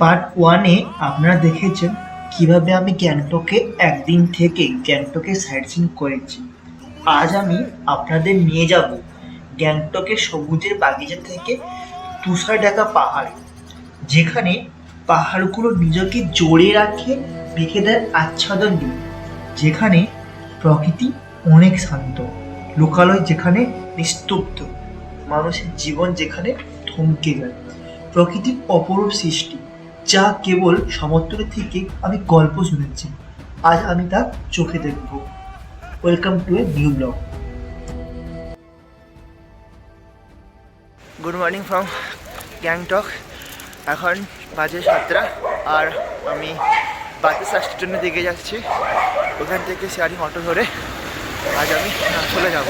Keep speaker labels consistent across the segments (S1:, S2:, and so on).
S1: Part ওয়ানে আপনারা দেখেছেন কীভাবে আমি গ্যাংটকে একদিন থেকে গ্যাংটকে সাইট সিন করেছি। আজ আমি আপনাদের নিয়ে যাব গ্যাংটকের সবুজের বাগিচা থেকে তুষার ঢাকা পাহাড়, যেখানে পাহাড়গুলো নিজেকে জড়িয়ে রাখে রেখে দেয় আচ্ছাদন দিয়ে যেখানে প্রকৃতি অনেক শান্ত, লোকালয় যেখানে নিস্তব্ধ, মানুষের জীবন যেখানে থমকে যায়, প্রকৃতির অপরূপ সৃষ্টি। যা কেবল সমুদ্র থেকে আমি গল্প শুনেছি। আজ আমি তা চোখে দেখব। Welcome to a new blog good morning from Gangtok এখন বাজে সাতটা আর আমি বাসে স্টেশনের দিকে যাচ্ছি। ওখান থেকে শেয়ারিং অটো ধরে আজ আমি চলে যাব।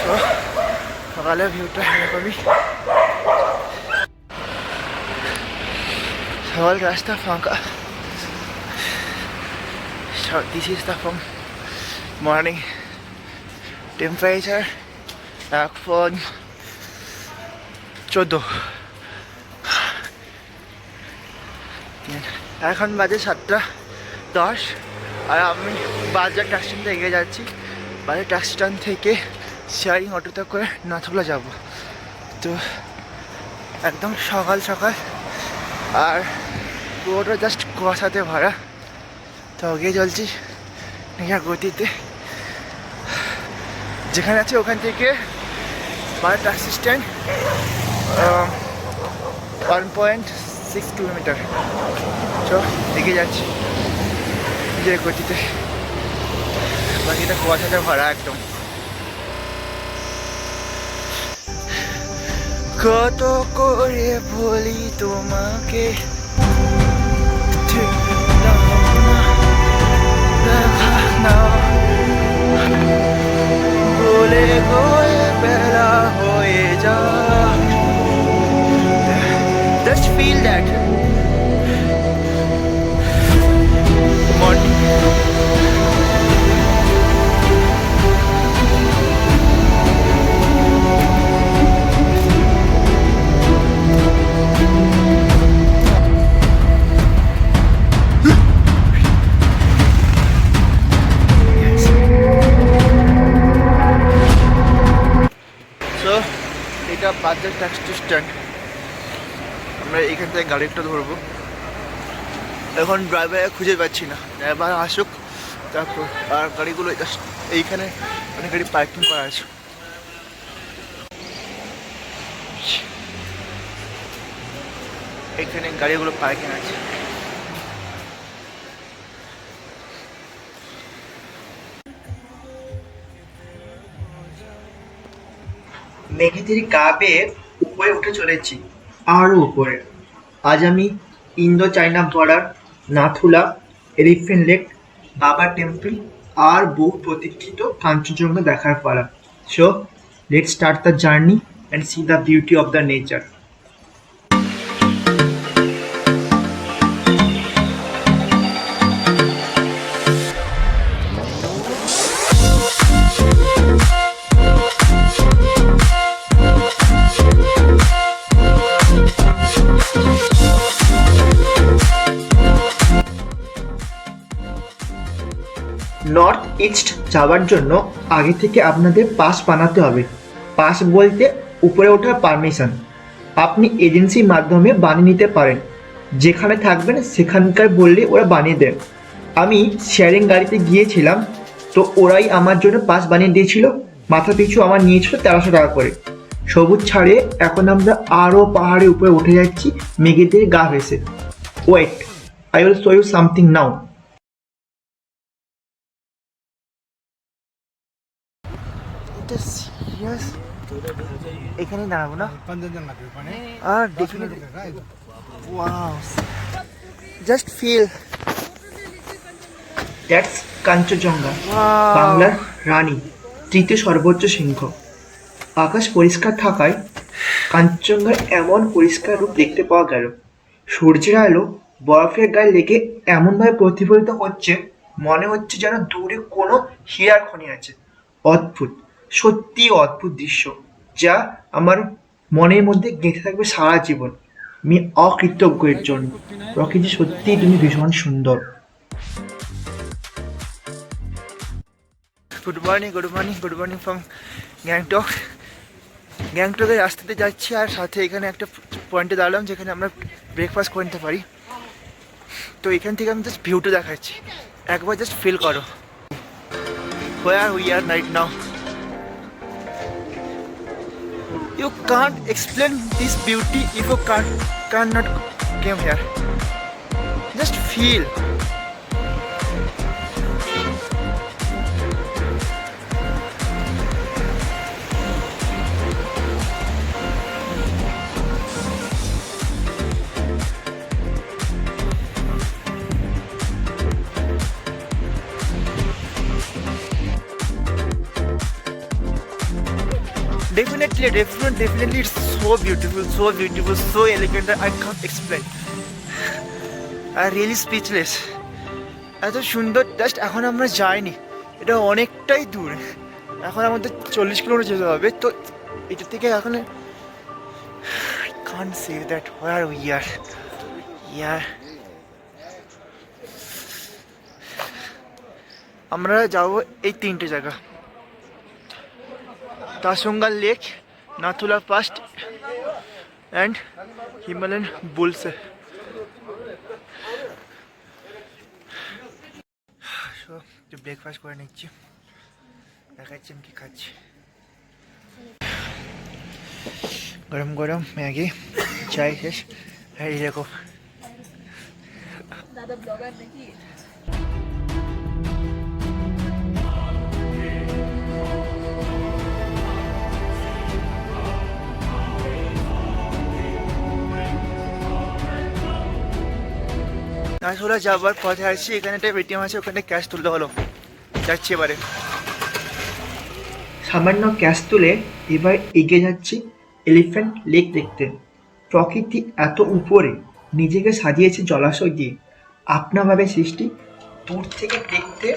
S1: সো সকালে ভিউটা এরকমই। সকাল রাস্তা ফাঁকা this is the from morning. Temperature এখন চোদ্দ এখন বাজে সাতটা দশ, আর আমি বাজার ট্যাক্সি স্ট্যান্ড থেকে যাচ্ছি। বাজার ট্যাক্সি স্ট্যান্ড থেকে শেয়ারিং অটোতে করে নাথুলা যাব। তো একদম সকাল সকাল আর পুরোটা জাস্ট কুয়াশাতে ভরা তো এগিয়ে চলছি নিজের গতিতে। যেখানে আছে ওখান থেকে বাজার taxi stand one point six kilometre তো এগিয়ে যাচ্ছি নিজের গতিতে। বাকিটা কুয়াশাতে ভরা একদম। কত করে বলি তোমাকে? বলে গোয়ে বেলা হয়ে যা Just feel. স্ট্যান্ড আমরা এখান থেকে গাড়িটা ধরবো। এখন ড্রাইভার খুঁজে পাচ্ছি না। ড্রাইভার আসুক, তারপর আর গাড়িগুলো এইখানে অনেক গাড়ি পার্কিং করা আছে। এখানে গাড়িগুলো পার্কিং আছে। মেঘেদের বেয়ে উপরে উঠে চলেছি। আরও উপরে। আজ আমি Indo China border Nathula elephant lake, Baba temple আর বহু প্রতীক্ষিত কাঞ্চনজঙ্ঘা দেখার পালা। So let start the journey and see the beauty of the nature north east যাওয়ার জন্য আগে থেকে আপনাদের পাস বানাতে হবে। পাস বলতে উপরে ওঠার পারমিশন আপনি এজেন্সির মাধ্যমে বানিয়ে নিতে পারেন। যেখানে থাকবেন সেখানকার বললে ওরা বানিয়ে দেন আমি শেয়ারিং গাড়িতে গিয়েছিলাম, তো ওরাই আমার জন্য পাস বানিয়ে দিয়েছিল। মাথা পিছু আমার নিয়েছিল তেরোশো টাকা করে। সবুজ ছাড়ে এখন আমরা আরও পাহাড়ের উপরে উঠে যাচ্ছি মেঘেদের গা ভেসে। Wait I will show you something now এটা সিরিয়াস এখানে দাঁড়াবো না? আর definitely wow just feel that's Kanchenjunga বাংলার রানী তৃতীয় সর্বোচ্চ সিংহ। আকাশ পরিষ্কার থাকায় কাঞ্চনজঙ্ঘার এমন পরিষ্কার রূপ দেখতে পাওয়া গেল। সূর্যের আলো বরফের গায়ে লেগে এমনভাবে প্রতিফলিত হচ্ছে মনে হচ্ছে যেন দূরে কোনো হীরার খনি আছে। অদ্ভুত সত্যি অদ্ভুত দৃশ্য। যা আমার মনের মধ্যে গেঁথে থাকবে সারা জীবন। আমি অকৃতজ্ঞ এর জন্য প্রকৃতি সত্যিই তুমি ভীষণ সুন্দর। Good morning good morning good morning from Gangtok গ্যাংটকের রাস্তাতে যাচ্ছি আর সাথে এখানে একটা পয়েন্টে দাঁড়ালাম যেখানে আমরা ব্রেকফাস্ট করে নিতে পারি। তো এখান থেকে আমি জাস্ট ভিউটা দেখাচ্ছি। একবার জাস্ট ফিল করো। Where we are right now? You can't explain this beauty if you can't cannot came here. Just feel Definitely, definitely, definitely, it's so beautiful, so beautiful, so elegant that I can't explain. I'm really speechless. এত সুন্দর just এখন আমরা যাইনি এটা অনেকটাই দূর এখন আমাদের চল্লিশ কিলোমিটার যেতে হবে তো এটা থেকে এখন can say that where we are here আমরা যাব এই তিনটে জায়গা Tasunga Lake, Nathula Pass, and Himalayan Bulls. একটু ব্রেকফাস্ট করে নিচ্ছি। দেখাচ্ছি আমি কি খাচ্ছি। গরম গরম ম্যাগি চাই শেষ। এই দেখো।
S2: দাদা ব্লগার নাকি?
S1: নাথুলা যাবার পথে আসছি এখানে একটা এটিএম আছে, ওখানে ক্যাশ তুলতে হলো। যাচ্ছি এবারে। সামান্য ক্যাশ তুলে এবার এগিয়ে যাচ্ছি এলিফ্যান্ট লেক দেখতে। প্রকৃতি এত উপরে, নিজেকে সাজিয়েছে জলাশয় দিয়ে। আপনাভাবে সৃষ্টি, দূর থেকে দেখতে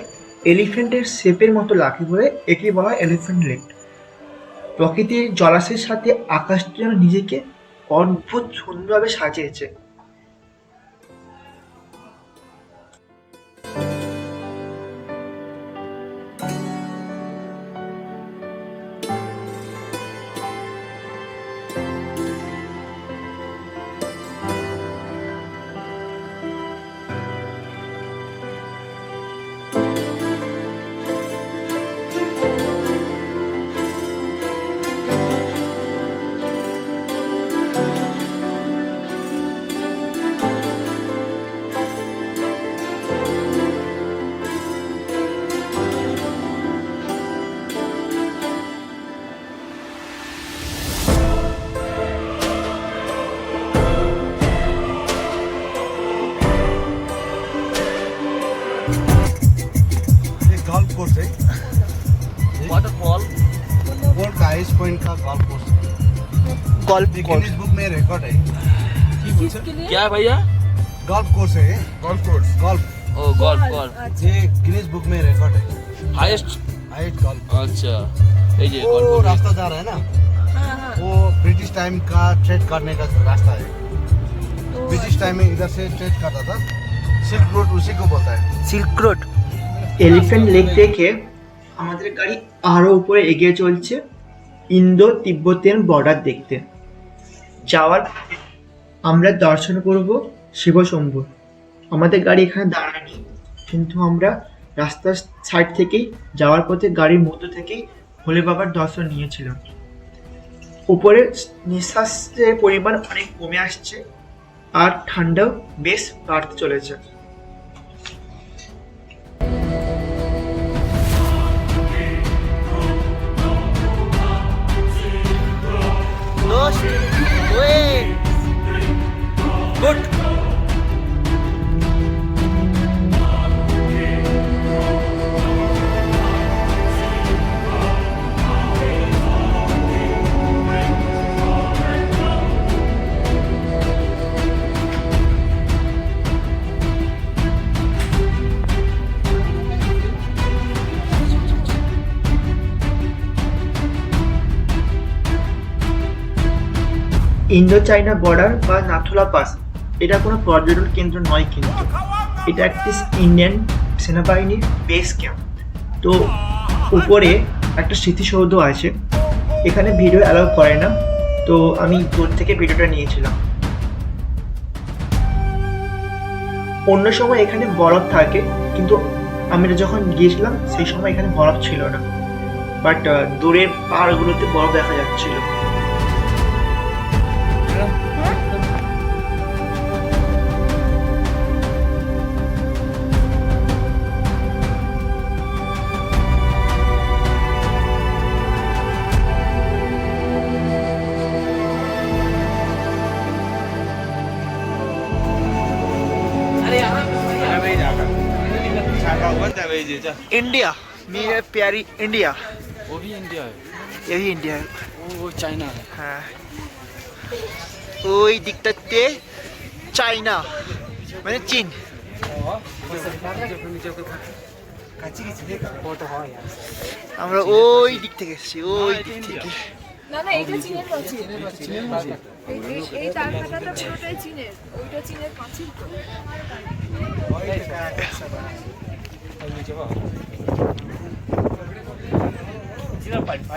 S1: এলিফ্যান্টের শেপের মতো লাগে বলে একে বলা এলিফ্যান্ট লেক প্রকৃতির জলাশয়ের সাথে আকাশটি যেন নিজেকে অদ্ভুত সুন্দরভাবে সাজিয়েছে।
S3: है
S1: গল্প
S3: ये गिनीज बुक में रिकॉर्ड है
S2: किसके लिए
S4: क्या है भैया
S3: गोल्फ कोर्स है गोल्फ कोर्स गोल्फ
S4: ओ गोल्फ गोल्फ
S2: अच्छा
S3: ये गिनीज बुक में रिकॉर्ड है
S4: हाईएस्ट
S3: हाईएस्ट गोल्फ
S4: अच्छा ये जे
S3: वो
S4: गोल्फ
S3: रास्ता जा रहा है ना
S2: हाँ हाँ
S3: वो ब्रिटिश टाइम का ट्रेड करने का रास्ता है
S2: तो
S3: ब्रिटिश टाइम में इधर से ट्रेड करता था सिल्क रोड उसी को बोलता है
S1: সিল্ক রোড এলিফ্যান্ট লেক দেখে আমাদের গাড়ি আরো উপরে এগিয়ে চলছে ইন্দো তিব্বতিয়ান বর্ডার দেখতে যাওয়ার আমরা দর্শন করব শিবশম্ভু আমাদের গাড়ি এখানে দাঁড়ায়নি। কিন্তু আমরা রাস্তার সাইড থেকেই যাওয়ার পথে গাড়ির মধ্য থেকেই ভোলে বাবার দর্শন নিয়েছিলাম। উপরে নিঃশ্বাসের পরিমাণ অনেক কমে আসছে আর ঠান্ডাও বেশ বাড়তে চলেছে। ইন্দো চাইনা বর্ডার বা নাথুলা পাস। এটা কোনো পর্যটন কেন্দ্র নয় কিন্তু। এটা একটি ইন্ডিয়ান সেনাবাহিনীর বেস ক্যাম্প তো উপরে একটা স্মৃতিসৌধ আছে। এখানে ভিডিও অ্যালাউ করে না। তো আমি দূর থেকে ভিডিওটা নিয়েছিলাম। অন্য সময় এখানে বরফ থাকে, কিন্তু আমি যখন গিয়েছিলাম, সেই সময় এখানে বরফ ছিল না। বাট দূরের পাহাড়গুলোতে বরফ দেখা যাচ্ছিল। इंडिया मेरे प्यारी इंडिया
S5: वो भी इंडिया है
S1: यही इंडिया है
S5: वो वो चाइना है
S1: হ্যাঁ ওই দিকটাতে চাইনা মানে চীন আমরা ওই দিক থেকে এসেছি ওই দিক থেকে
S2: না না এটা চীনের চীনের পাঁচিল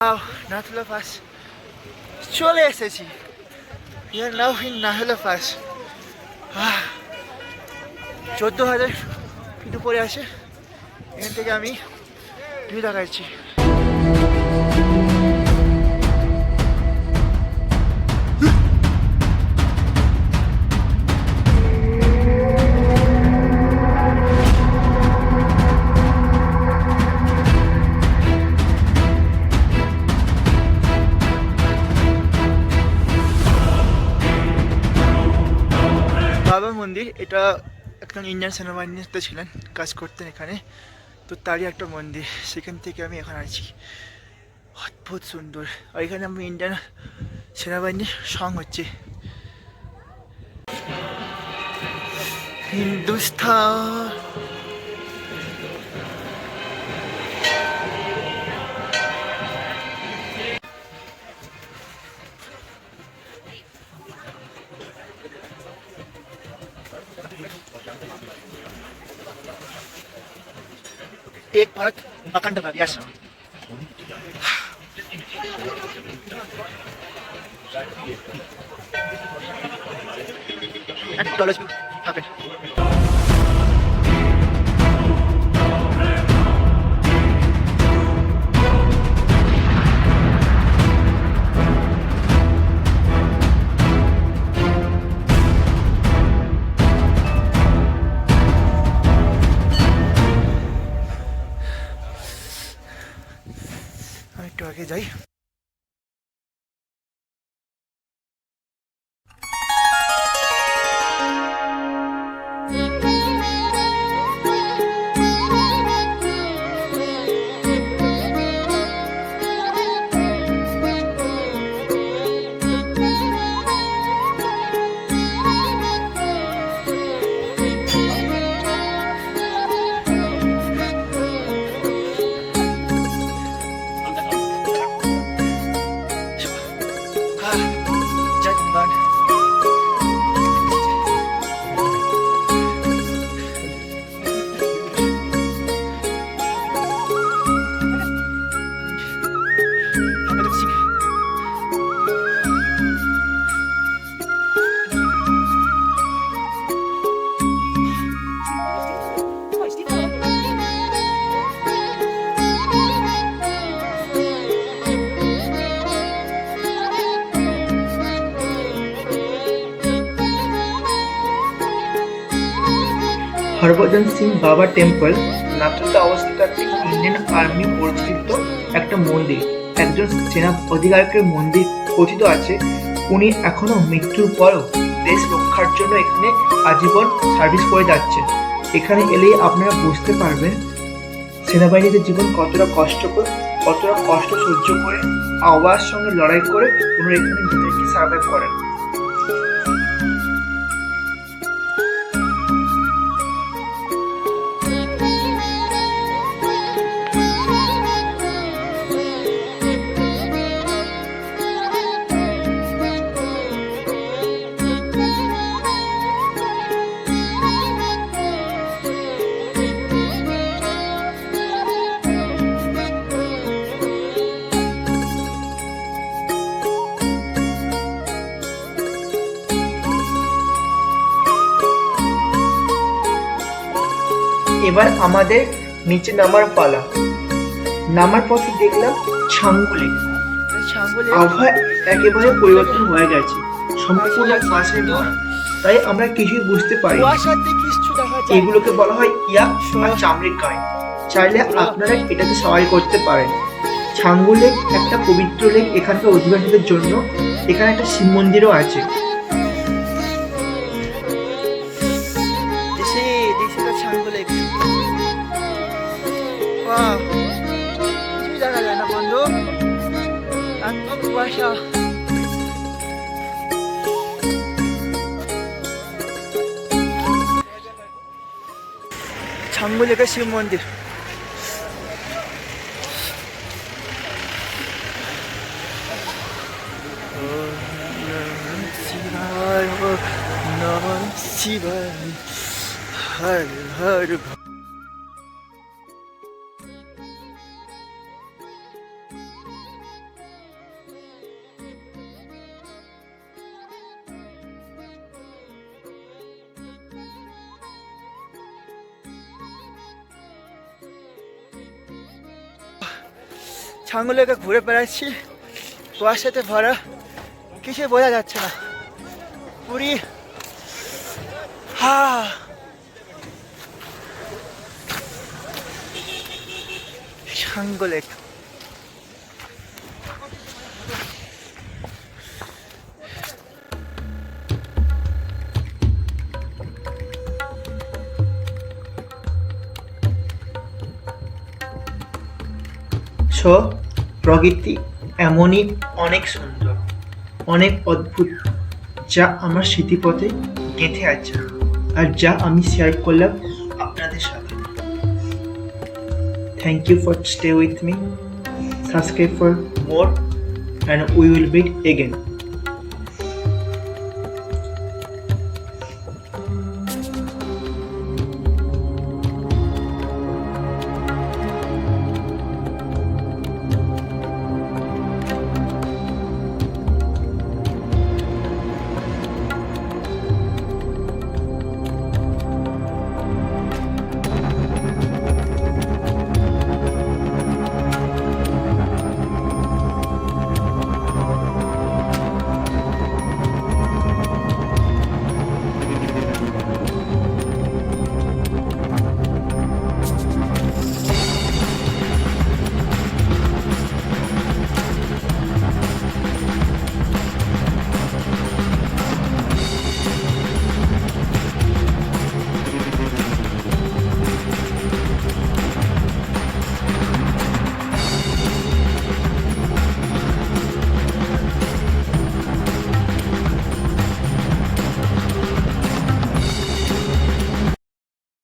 S2: তো
S1: নাথুলা পাস চলে এসেছি। Here now in Nathula pass চোদ্দ হাজার ফিট উপরে আছে। এখান থেকে আমি ভিউ দেখাচ্ছি এটা একজন ইন্ডিয়ান সেনাবাহিনীতে ছিলেন, কাজ করতেন এখানে। তো তারই একটা মন্দির, সেখান থেকে আমি এখানে আছি। অদ্ভুত সুন্দর। আর এখানে আমি ইন্ডিয়ান সেনাবাহিনীর সং হচ্ছে হিন্দুস্তান एक भारत अखंड Bharat yes Acknowledge me. Okay. আমি হরভজন সিং বাবা টেম্পল। নাথুতে অবস্থিত একটি ইন্ডিয়ান আর্মি পরিচালিত একটা মন্দির। একজন সেনা অধিকারকের মন্দির কথিত আছে। উনি এখনও মৃত্যুর পরও দেশ রক্ষার জন্য এখানে আজীবন সার্ভিস করে যাচ্ছেন। এখানে এলেই আপনারা বুঝতে পারবেন সেনাবাহিনীদের জীবন কতটা কষ্টকর, কতটা কষ্ট সহ্য করে আওয়াজ সঙ্গে লড়াই করে ওনারা এখানে নিজেদেরকে সার্ভাইভ করেন। এবার আমাদের নিচে নামার পালা। নামার পথে দেখলাম ছাঙ্গুলে। আবহাওয়া একেবারে পরিবর্তন হয়ে গেছে। সম্পূর্ণ কুয়াশায় ভরা তাই আমরা কিছুই বুঝতে পারি এগুলোকে বলা হয় ইয়া বা চামড়ির গায়ে চাইলে আপনারা এটাতে সবাই করতে পারেন। ছাঙ্গু লেক একটা পবিত্র লেক এখানকার অধিবাসীদের জন্য। এখানে একটা শিব মন্দিরও আছে।
S6: Wow. কিছুই দেখা যায় না বন্ধু একদম কুয়াশা ছাঙ্গু লেকের শিব মন্দির শিবায় নম শিবায় হর হর ছাঙ্গুলোকে ঘুরে বেড়াচ্ছি। কুয়াশাতে ভরা কিছু বোঝা যাচ্ছে না। পুরী হা। সাঙ্গ লেক।
S1: ছ প্রকৃতি এমনই অনেক সুন্দর, অনেক অদ্ভুত, যা আমার স্মৃতিপথে গেঁথে আছে আর যা আমি শেয়ার করলাম আপনাদের সাথে। Thank you for stay with me subscribe for more and we will meet again